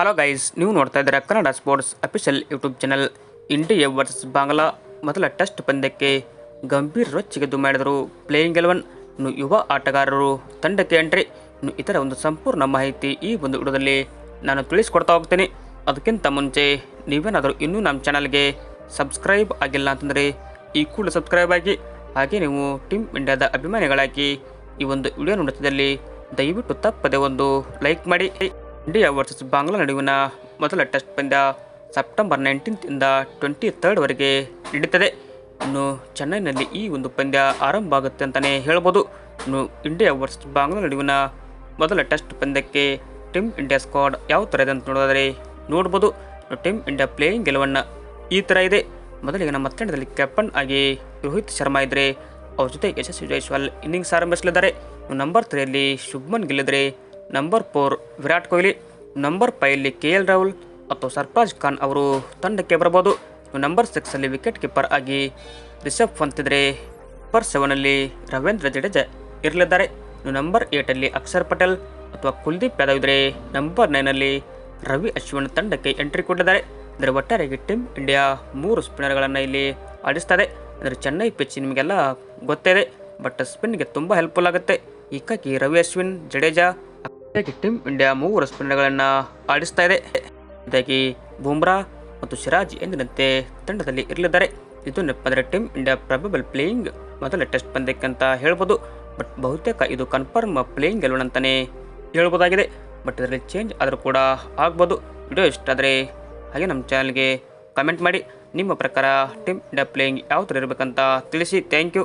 Hello guys ನೀವು ನೋಡ್ತಾ ಇದ್ದೀರಾ Kannada sports official YouTube channel India versus Bangla ಮೊದಲ ಟೆಸ್ಟ್ ಪಂದ್ಯಕ್ಕೆ ಗಂಭೀರ ರೊಚ್ಚಿಗೆದ್ದು ಮಾಡಿದರು ಪ್ಲೇಯಿಂಗ್ ಎಲೆವನ್ ಯುವ ಆಟಗಾರರು ತಂಡಕ್ಕೆ ಎಂಟ್ರಿ ಇನ್ನು ಇತರ ಒಂದು ಸಂಪೂರ್ಣ ಮಾಹಿತಿ ಈ ಒಂದು ವಿಡಿಯೋದಲ್ಲಿ ನಾನು ತಿಳಿಸ್ಕೊಡ್ತಾ ಹೋಗ್ತೀನಿ. ಅದಕ್ಕಿಂತ ಮುಂಚೆ ನೀವೇನಾದರೂ ಇನ್ನೂ ನಮ್ಮ ಚಾನಲ್ಗೆ ಸಬ್ಸ್ಕ್ರೈಬ್ ಆಗಿಲ್ಲ ಅಂತಂದರೆ ಈ ಕೂಡ ಸಬ್ಸ್ಕ್ರೈಬ್ ಆಗಿ. ಹಾಗೆ ನೀವು ಟೀಮ್ ಇಂಡಿಯಾದ ಅಭಿಮಾನಿಗಳಾಗಿ ಈ ಒಂದು ವಿಡಿಯೋ ನೋಡುತ್ತಿದ್ದಲ್ಲಿ ದಯವಿಟ್ಟು ತಪ್ಪದೆ ಒಂದು ಲೈಕ್ ಮಾಡಿ. ಇಂಡಿಯಾ ವರ್ಸಸ್ ಬಾಂಗ್ಲಾ ನಡುವಿನ ಮೊದಲ ಟೆಸ್ಟ್ ಪಂದ್ಯ ಸೆಪ್ಟೆಂಬರ್ ನೈನ್ಟೀನ್ತ್ ಇಂದ ಟ್ವೆಂಟಿ ತರ್ಡ್ವರೆಗೆ ನಡೀತದೆ ಇನ್ನು ಚೆನ್ನೈನಲ್ಲಿ ಈ ಒಂದು ಪಂದ್ಯ ಆರಂಭ ಆಗುತ್ತೆ ಅಂತಲೇ ಹೇಳ್ಬೋದು. ಇನ್ನು ಇಂಡಿಯಾ ವರ್ಸಸ್ ಬಾಂಗ್ಲಾ ನಡುವಿನ ಮೊದಲ ಟೆಸ್ಟ್ ಪಂದ್ಯಕ್ಕೆ ಟೀಮ್ ಇಂಡಿಯಾ ಸ್ಕ್ವಾಡ್ ಯಾವ ಥರ ಇದೆ ಅಂತ ನೋಡೋದಾದರೆ ನೋಡ್ಬೋದು. ಟೀಮ್ ಇಂಡಿಯಾ ಪ್ಲೇಯಿಂಗ್ ಗೆಲುವನ್ನ ಈ ಥರ ಇದೆ. ಮೊದಲಿಗೆ ನಮ್ಮ ತಂಡದಲ್ಲಿ ಕ್ಯಾಪ್ಟನ್ ಆಗಿ ರೋಹಿತ್ ಶರ್ಮಾ ಇದ್ದರೆ ಅವ್ರ ಜೊತೆ ಯಶಸ್ವಿ ಜೈಸ್ವಾಲ್ ಇನ್ನಿಂಗ್ಸ್ ಆರಂಭಿಸಲಿದ್ದಾರೆ. ನಂಬರ್ ತ್ರೀಯಲ್ಲಿ Shubman ಗಿಲ್ಲಿದ್ರೆ number four Virat Kohli, number ಫೈವ್ಲಿ K L Rahul ಅಥವಾ ಸರ್ಫರಾಜ್ ಖಾನ್ ಅವರು ತಂಡಕ್ಕೆ ಬರಬಹುದು. ನಂಬರ್ ಸಿಕ್ಸಲ್ಲಿ ವಿಕೆಟ್ ಕೀಪರ್ ಆಗಿ ರಿಷಬ್ ಪಂತ್ ಇದ್ರೆ ನಂಬರ್ ಸೆವೆನಲ್ಲಿ ರವೀಂದ್ರ ಜಡೇಜಾ ಇರಲಿದ್ದಾರೆ. ನಂಬರ್ ಏಟಲ್ಲಿ ಅಕ್ಷರ್ ಪಟೇಲ್ ಅಥವಾ ಕುಲ್ದೀಪ್ ಯಾದವ್ ಇದ್ದರೆ ನಂಬರ್ ನೈನಲ್ಲಿ ರವಿ ಅಶ್ವಿನ್ ತಂಡಕ್ಕೆ ಎಂಟ್ರಿ ಕೊಟ್ಟಿದ್ದಾರೆ. ಅಂದರೆ ಒಟ್ಟಾರೆಯಾಗಿ ಟೀಮ್ ಇಂಡಿಯಾ ಮೂರು ಸ್ಪಿನ್ನರ್ಗಳನ್ನು ಇಲ್ಲಿ ಆಡಿಸ್ತದೆ. ಅಂದರೆ ಚೆನ್ನೈ ಪಿಚ್ ನಿಮಗೆಲ್ಲ ಗೊತ್ತಿದೆ ಬಟ್ ಸ್ಪಿನ್ಗೆ ತುಂಬ ಹೆಲ್ಪ್ಫುಲ್ ಆಗುತ್ತೆ. ಹೀಗಾಗಿ ರವಿ ಅಶ್ವಿನ್, ಜಡೇಜಾ ಹಾಗಾಗಿ ಟೀಮ್ ಇಂಡಿಯಾ ಮೂವರು ಸ್ಪಿನ್ನರ್ಗಳನ್ನು ಆಡಿಸ್ತಾ ಇದೆ. ಇದಾಗಿ ಬೂಮ್ರಾ ಮತ್ತು ಸಿರಾಜ್ ಎಂದಿನಂತೆ ತಂಡದಲ್ಲಿ ಇರಲಿದ್ದಾರೆ. ಇದು ನೆಪ್ಪಂದರೆ ಟೀಮ್ ಇಂಡಿಯಾ ಪ್ರಬಬಲ್ ಪ್ಲೇಯಿಂಗ್ ಮೊದಲ ಟೆಸ್ಟ್ ಪಂದ್ಯಕ್ಕೆ ಅಂತ ಹೇಳ್ಬೋದು. ಬಟ್ ಬಹುತೇಕ ಇದು ಕನ್ಫರ್ಮ್ ಪ್ಲೇಯಿಂಗ್ ಗೆಲುವನ್ ಅಂತಲೇ ಹೇಳ್ಬೋದಾಗಿದೆ. ಬಟ್ ಇದರಲ್ಲಿ ಚೇಂಜ್ ಆದರೂ ಕೂಡ ಆಗ್ಬೋದು. ವಿಡಿಯೋ ಇಷ್ಟ ಆದರೆ ಹಾಗೆ ನಮ್ಮ ಚಾನಲ್ಗೆ ಕಮೆಂಟ್ ಮಾಡಿ. ನಿಮ್ಮ ಪ್ರಕಾರ ಟೀಮ್ ಇಂಡಿಯಾ ಪ್ಲೇಯಿಂಗ್ ಯಾವ ಥರ ಇರಬೇಕಂತ ತಿಳಿಸಿ. Thank you